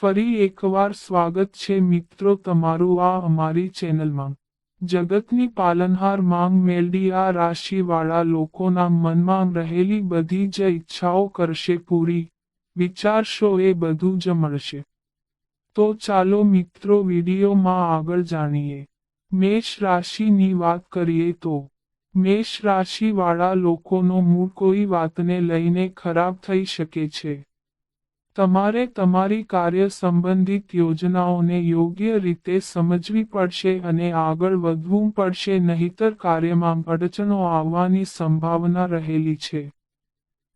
ફરી એકવાર સ્વાગત છે મિત્રો તમારું આ અમારી ચેનલમાં. જગતની પાલનહાર માંગ મેળવી આ રાશિવાળા લોકોના મનમાં રહેલી બધી જ ઈચ્છાઓ કરશે પૂરી. વિચારશો એ બધું જ મળશે. તો ચાલો મિત્રો વિડીયોમાં આગળ જાણીએ. મેષ રાશિની વાત કરીએ તો. મેષ રાશિવાળા લોકોનો મૂળ કોઈ વાતને લઈને ખરાબ થઈ શકે છે. તમારે તમારી કાર્ય સંબંધિત યોજનાઓને યોગ્ય રીતે સમજવી પડશે અને આગળ વધવું પડશે, નહીતર કાર્યમાં અડચણો આવવાની સંભાવના રહેલી છે.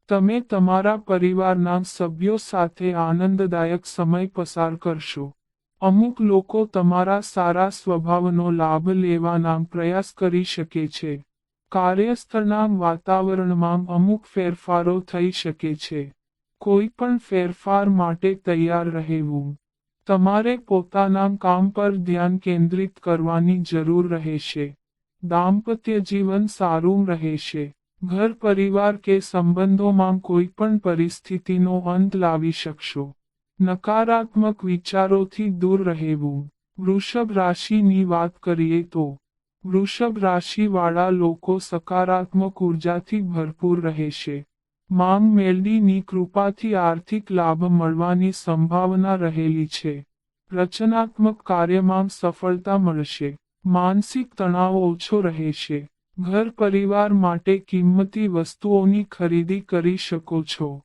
તમે તમારા પરિવારના સભ્યો સાથે આનંદદાયક સમય પસાર કરશો. અમુક લોકો તમારા સારા સ્વભાવનો લાભ લેવાના પ્રયાસ કરી શકે છે. કાર્યસ્થળના વાતાવરણમાં અમુક ફેરફારો થઈ શકે છે. કોઈ પણ ફેરફાર માટે તૈયાર રહેવું. તમારે પોતાના કામ પર ધ્યાન કેન્દ્રિત કરવાની જરૂર રહેશે. દાંપત્ય જીવન સારું રહેશે. ઘર પરિવાર કે સંબંધોમાં કોઈ પણ પરિસ્થિતિનો અંત લાવી શકશો. નકારાત્મક વિચારોથી દૂર રહેવું. વૃષભ રાશિની વાત કરીએ તો, વૃષભ રાશિવાળા લોકો સકારાત્મક ઉર્જાથી ભરપૂર રહેશે. માંગ મેળડીની કૃપાથી આર્થિક લાભ મળવાની સંભાવના રહેલી છે. રચનાત્મક કાર્યમાં સફળતા મળશે. માનસિક તણાવ ઓછો રહેશે. ઘર પરિવાર માટે કિંમતી વસ્તુઓની ખરીદી કરી શકો છો.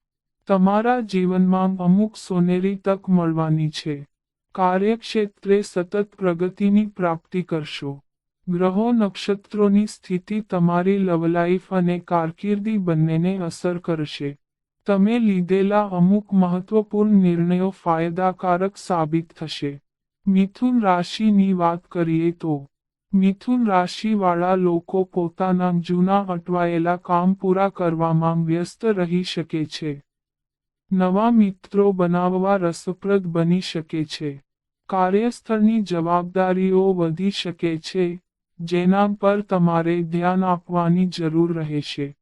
તમારા જીવનમાં અમુક સોનેરી તક મળવાની છે. કાર્યક્ષેત્રે સતત પ્રગતિની પ્રાપ્તિ કરશો. ગ્રહો નક્ષત્રોની સ્થિતિ તમારી લવલાઈફ અને કારકિર્દી બંનેને અસર કરશે. તમે લીધેલા અમુક મહત્વપૂર્ણ નિર્ણયો ફાયદાકારક સાબિત થશે. મિથુન રાશિની વાત કરીએ તો, મિથુન રાશિવાળા લોકો પોતાના જૂના અટવાયેલા કામ પૂરા કરવામાં વ્યસ્ત રહી શકે છે. નવા મિત્રો બનાવવા રસપ્રદ બની શકે છે. કાર્યસ્થળની જવાબદારીઓ વધી શકે છે. જેના પર તમારે ધ્યાન આપવાની જરૂર રહેશે.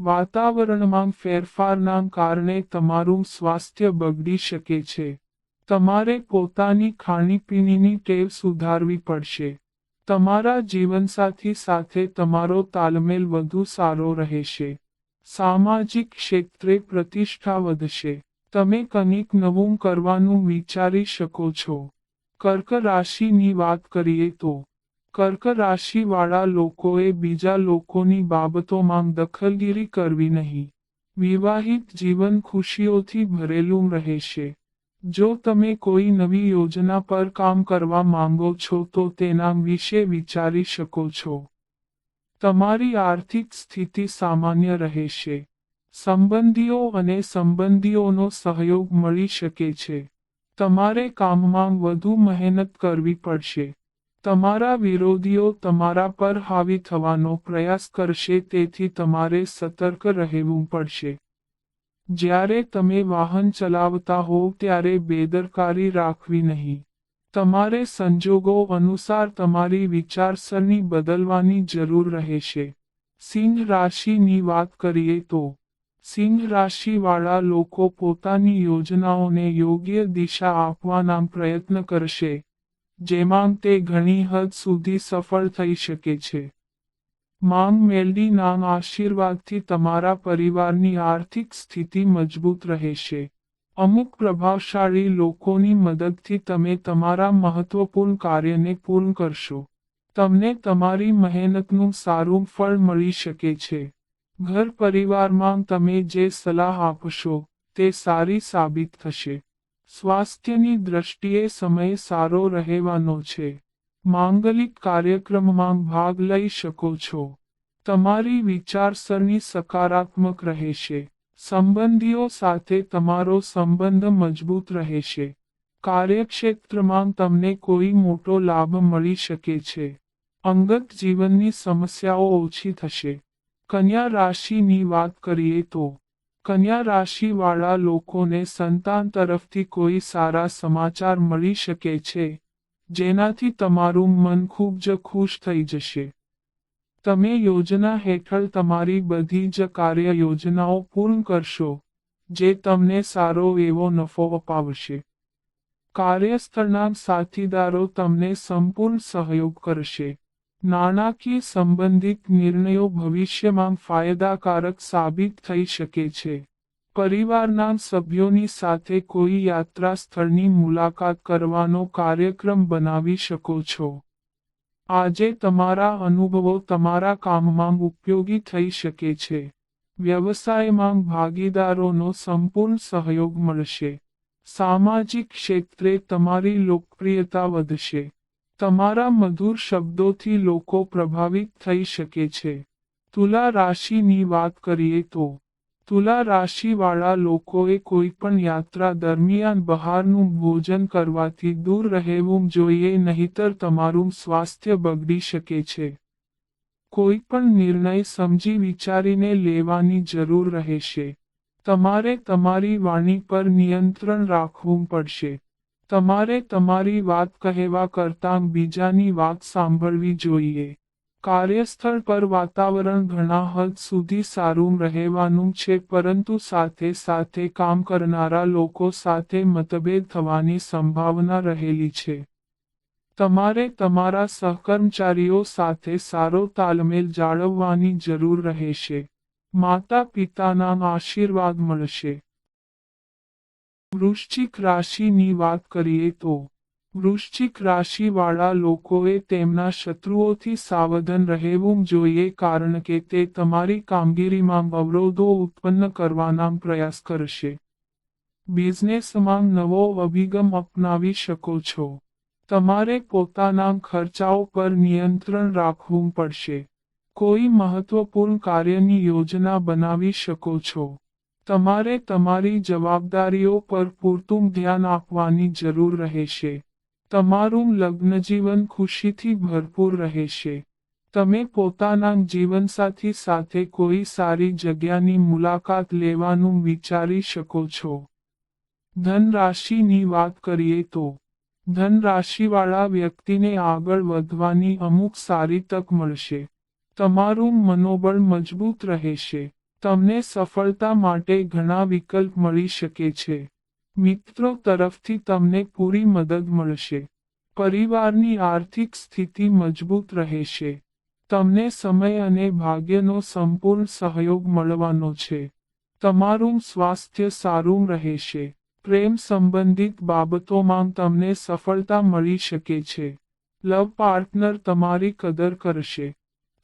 વાતાવરણમાં ફેરફારના કારણે તમારું સ્વાસ્થ્ય બગડી શકે છે. તમારે પોતાની ખાણીપીણીની ટેવ સુધારવી પડશે. તમારા જીવનસાથી સાથે તમારો તાલમેલ વધુ સારો રહેશે. સામાજિક ક્ષેત્રે પ્રતિષ્ઠા વધશે. તમે કંઈક નવું કરવાનું વિચારી શકો છો. કર્ક રાશિની વાત કરીએ તો કર્ક રાશિવાળા લોકોએ બીજા લોકોની બાબતોમાં દખલગીરી કરવી નહીં. વિવાહિત જીવન ખુશીઓથી ભરેલું રહેશે. જો તમે કોઈ નવી યોજના પર કામ કરવા માંગો છો તો તેના વિશે વિચારી શકો છો. તમારી આર્થિક સ્થિતિ સામાન્ય રહેશે. સંબંધીઓ અને સંબંધીઓનો સહયોગ મળી શકે છે. તમારે કામમાં વધુ મહેનત કરવી પડશે. તમારા વિરોધીઓ તમારા પર હાવી થવાનો પ્રયાસ કરશે તેથી તમારે સતર્ક રહેવું પડશે. જ્યારે તમે વાહન ચલાવતા હોવ ત્યારે બેદરકારી રાખવી નહીં. તમારે સંજોગો અનુસાર તમારી વિચારસરણી બદલવાની જરૂર રહેશે. સિંહ રાશિની વાત કરીએ તો, સિંહ રાશિવાળા લોકો પોતાની યોજનાઓને યોગ્ય દિશા આપવાના પ્રયત્ન કરશે. જેમાં તે ઘણી હદ સુધી સફળ થઈ શકે છે. માંગ મેલડીના આશીર્વાદથી તમારા પરિવારની આર્થિક સ્થિતિ મજબૂત રહેશે. અમુક પ્રભાવશાળી લોકોની મદદથી તમે તમારા મહત્વપૂર્ણ કાર્યને પૂર્ણ કરશો. તમને તમારી મહેનતનું સારું ફળ મળી શકે છે. ઘર પરિવારમાં તમે જે સલાહ આપશો, તે સારી સાબિત થશે. સ્વાસ્થ્યની દ્રષ્ટિએ સમય સારો રહેવાનો છે. માંગલિક કાર્યક્રમમાં ભાગ લઈ શકો છો. તમારી વિચારસરણી સકારાત્મક રહેશે. સંબંધીઓ સાથે તમારો સંબંધ મજબૂત રહેશે. કાર્યક્ષેત્રમાં તમને કોઈ મોટો લાભ મળી શકે છે. અંગત જીવનની સમસ્યાઓ ઓછી થશે. કન્યા રાશિની વાત કરીએ તો કન્યા રાશિવાળા લોકોને સંતાન તરફથી કોઈ સારા સમાચાર મળી શકે છે, જેનાથી તમારું મન ખૂબ જ ખુશ થઈ જશે. તમે યોજના હેઠળ તમારી બધી જ કાર્ય યોજનાઓ પૂર્ણ કરશો, જે તમને સારો એવો નફો અપાવશે. કાર્યસ્થળના સાથીદારો તમને સંપૂર્ણ સહયોગ કરશે. નાણાકીય સંબંધિત નિર્ણયો ભવિષ્યમાં ફાયદાકારક સાબિત થઈ શકે છે. પરિવારના સભ્યોની સાથે કોઈ યાત્રા સ્થળની મુલાકાત કરવાનો કાર્યક્રમ બનાવી શકો છો. આજે તમારા અનુભવો તમારા કામમાં ઉપયોગી થઈ શકે છે. વ્યવસાયમાં ભાગીદારોનો સંપૂર્ણ સહયોગ મળશે. સામાજિક ક્ષેત્રે તમારી લોકપ્રિયતા વધશે. તમારા મધુર શબ્દોથી લોકો પ્રભાવિત થઈ શકે છે. તુલા રાશિની વાત કરીએ તો, તુલા રાશિવાળા લોકોએ કોઈ પણ યાત્રા દરમિયાન બહારનું ભોજન કરવાથી દૂર રહેવું જોઈએ નહીતર તમારું સ્વાસ્થ્ય બગડી શકે છે. કોઈ પણ નિર્ણય સમજી વિચારીને લેવાની જરૂર રહેશે. તમારે તમારી વાણી પર નિયંત્રણ રાખવું પડશે. તમારે તમારી વાત કહેવા કરતાં બીજાની વાત સાંભળવી જોઈએ. કાર્યસ્થળ પર વાતાવરણ ઘણા હદ સુધી સારું રહેવાનું છે, પરંતુ સાથે સાથે કામ કરનારા લોકો સાથે મતભેદ થવાની સંભાવના રહેલી છે. તમારે તમારા સહકર્મચારીઓ સાથે સારો તાલમેલ જાળવવાની જરૂર રહેશે. માતા પિતાના આશીર્વાદ મળશે. વૃશ્ચિક રાશિની વાત કરીએ તો, વૃશ્ચિક રાશિવાળા લોકોએ તેમના શત્રુઓથી સાવધાન રહેવું જોઈએ કારણ કે તે તમારી કામગીરીમાં અવરોધો ઉત્પન્ન કરવાના પ્રયાસ કરશે. બિઝનેસમાં નવો અભિગમ અપનાવી શકો છો. તમારે પોતાના ખર્ચાઓ પર નિયંત્રણ રાખવું પડશે. કોઈ મહત્વપૂર્ણ કાર્યની યોજના બનાવી શકો છો. તમારે તમારી જવાબદારીઓ પર પૂરતું ધ્યાન આપવાની જરૂર રહેશે. તમારું લગ્નજીવન ખુશીથી ભરપૂર રહેશે. તમે પોતાના જીવનસાથી સાથે કોઈ સારી જગ્યાની મુલાકાત લેવાનું વિચારી શકો છો. ધન રાશિની વાત કરીએ તો ધન રાશિવાળા વ્યક્તિને આગળ વધવાની અમુક સારી તક મળશે. તમારું મનોબળ મજબૂત રહેશે. તમને સફળતા માટે ઘણા વિકલ્પ મળી શકે છે. મિત્રો તરફથી તમને પૂરી મદદ મળશે. પરિવારની આર્થિક સ્થિતિ મજબૂત રહેશે. તમને સમય અને ભાગ્યનો સંપૂર્ણ સહયોગ મળવાનો છે. તમારું સ્વાસ્થ્ય સારું રહેશે. પ્રેમ સંબંધિત બાબતોમાં તમને સફળતા મળી શકે છે. લવ પાર્ટનર તમારી કદર કરશે.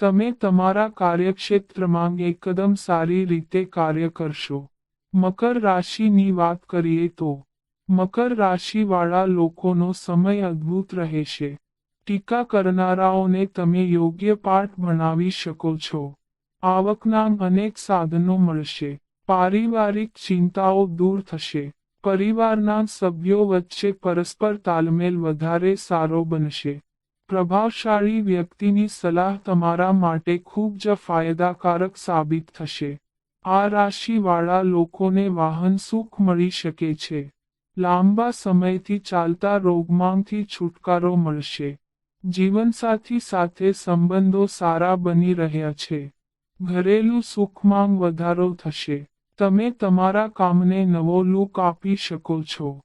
તમે તમારા કાર્યક્ષેત્રમાં એકદમ સારી રીતે કાર્ય કરશો. મકર રાશિની વાત કરીએ તો, મકર રાશિવાળા લોકોનો સમય અદ્ભુત રહેશે. ટીકા કરનારાઓને તમે યોગ્ય પાઠ ભણાવી શકો છો. આવકના અનેક સાધનો મળશે. પારિવારિક ચિંતાઓ દૂર થશે. પરિવારના સભ્યો વચ્ચે પરસ્પર તાલમેલ વધારે સારો બનશે. પ્રભાવશાળી વ્યક્તિની સલાહ તમારા માટે ખૂબ જ ફાયદાકારક સાબિત થશે. આ રાશિવાળા લોકોને વાહન સુખ મળી શકે છે. લાંબા સમયથી ચાલતા રોગમાંથી છુટકારો મળશે. જીવનસાથી સાથે સંબંધો સારા બની રહ્યા છે. ઘરેલું સુખમાં વધારો થશે. તમે તમારા કામને નવો લુક આપી શકો છો.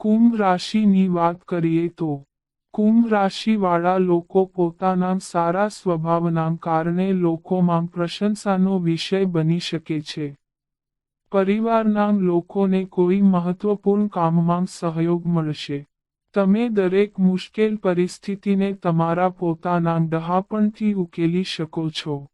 કુંભ રાશિની વાત કરીએ તો કુંભ રાશિવાળા લોકો પોતાના સારા સ્વભાવના કારણે લોકોમાં પ્રશંસાનો વિષય બની શકે છે. પરિવારના લોકોને કોઈ મહત્વપૂર્ણ કામમાં સહયોગ મળશે. તમે દરેક મુશ્કેલ પરિસ્થિતિને તમારા પોતાના ડહાપણથી ઉકેલી શકો છો.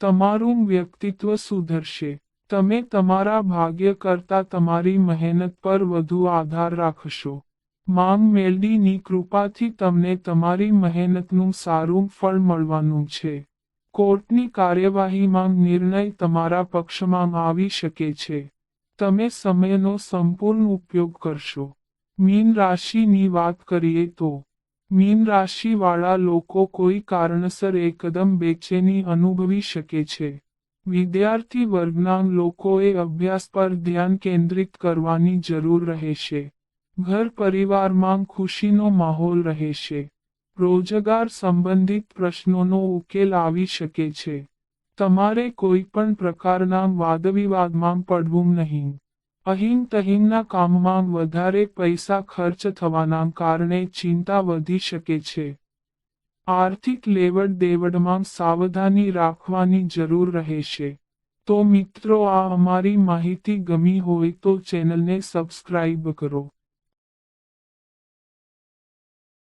તમારું વ્યક્તિત્વ સુધરશે. તમે તમારા ભાગ્ય કરતા તમારી મહેનત પર વધુ આધાર રાખશો. માંગ મેલડીની કૃપાથી તમને તમારી મહેનતનું સારું ફળ મળવાનું છે. કોર્ટની કાર્યવાહીમાં નિર્ણય તમારા પક્ષમાં આવી શકે છે. તમે સમયનો સંપૂર્ણ ઉપયોગ કરશો. મીન રાશિની વાત કરીએ તો, મીન રાશિવાળા લોકો કોઈ કારણસર એકદમ બેચેની અનુભવી શકે છે. વિદ્યાર્થી વર્ગના લોકોએ અભ્યાસ પર ધ્યાન કેન્દ્રિત કરવાની જરૂર રહેશે. ઘર પરિવારમાં ખુશીનો માહોલ રહેશે રોજગાર સંબંધિત પ્રશ્નોનો ઉકેલ આવી શકે છે. તમારે કોઈ પણ પ્રકારના વાદવિવાદમાં પડવું નહીં. અહીં તહીંના કામમાં વધારે પૈસા ખર્ચ થવાના કારણે ચિંતા વધી શકે છે. આર્થિક લેવડ દેવડમાં સાવધાની રાખવાની જરૂર રહેશે તો મિત્રો, આ અમારી માહિતી ગમી હોય તો ચેનલને સબસ્ક્રાઇબ કરો.